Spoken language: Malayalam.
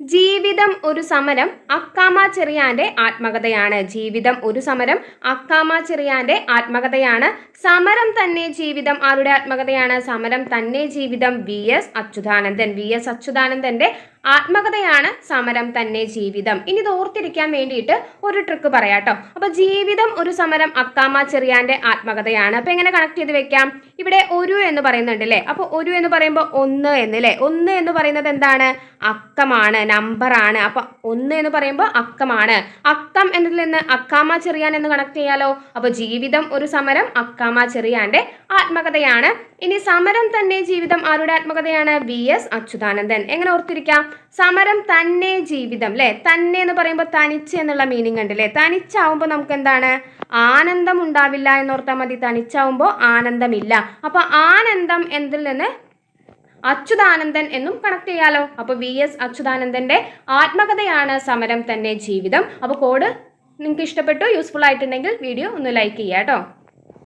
ജീവിതം ഒരു സമരം അക്കാമ ചെറിയാന്റെ ആത്മകഥയാണ്. ജീവിതം ഒരു സമരം അക്കാമ ചെറിയാന്റെ ആത്മകഥയാണ്. സമരം തന്നെ ജീവിതം ആരുടെ ആത്മകഥയാണ്? സമരം തന്നെ ജീവിതം V. S. Achuthanandan. V. S. അച്യുതാനന്ദന്റെ ആത്മകഥയാണ് സമരം തന്നെ ജീവിതം. ഇനി ഇത് ഓർത്തിരിക്കാൻ വേണ്ടിയിട്ട് ഒരു ട്രിക്ക് പറയാട്ടോ. അപ്പൊ ജീവിതം ഒരു സമരം അക്കാമ ചെറിയാന്റെ ആത്മകഥയാണ്. അപ്പൊ എങ്ങനെ കണക്ട് ചെയ്ത് വെക്കാം? ഇവിടെ ഒരു എന്ന് പറയുന്നുണ്ട് അല്ലേ അപ്പൊ ഒരു എന്ന് പറയുമ്പോൾ ഒന്ന് എന്ന് അല്ലേ ഒന്ന് എന്ന് പറയുന്നത് എന്താണ്? അക്കമാണ് നമ്പറാണ് അപ്പൊ ഒന്ന് എന്ന് പറയുമ്പോൾ അക്കമാണ്. അക്കം എന്നതിൽ നിന്ന് അക്കാമ ചെറിയാൻ എന്ന് കണക്ട് ചെയ്യാലോ? അപ്പൊ ജീവിതം ഒരു സമരം അക്കാമ ചെറിയാന്റെ ആത്മകഥയാണ്. ഇനി സമരം തന്നെ ജീവിതം ആരുടെ ആത്മകഥയാണ്? വി എസ് അച്യുതാനന്ദൻ. എങ്ങനെ ഓർത്തിരിക്കാം? സമരം തന്നെ ജീവിതം അല്ലെ തന്നെ എന്ന് പറയുമ്പോൾ തനിച്ച് എന്നുള്ള മീനിങ് ഉണ്ട് അല്ലേ തനിച്ചാവുമ്പോൾ നമുക്ക് എന്താണ് ആനന്ദം ഉണ്ടാവില്ല എന്നോർത്താൽ മതി. തനിച്ചാവുമ്പോൾ ആനന്ദമില്ല. അപ്പൊ ആനന്ദം എന്തിൽ നിന്ന്? അച്യുതാനന്ദൻ എന്നും കണക്ട് ചെയ്യാലോ. അപ്പൊ വി എസ് അച്യുതാനന്ദന്റെ ആത്മകഥയാണ് സമരം തന്നെ ജീവിതം. അപ്പൊ കോഡ് നിങ്ങൾക്ക് ഇഷ്ടപ്പെട്ടു യൂസ്ഫുൾ ആയിട്ടുണ്ടെങ്കിൽ വീഡിയോ ഒന്ന് ലൈക്ക് ചെയ്യാം കേട്ടോ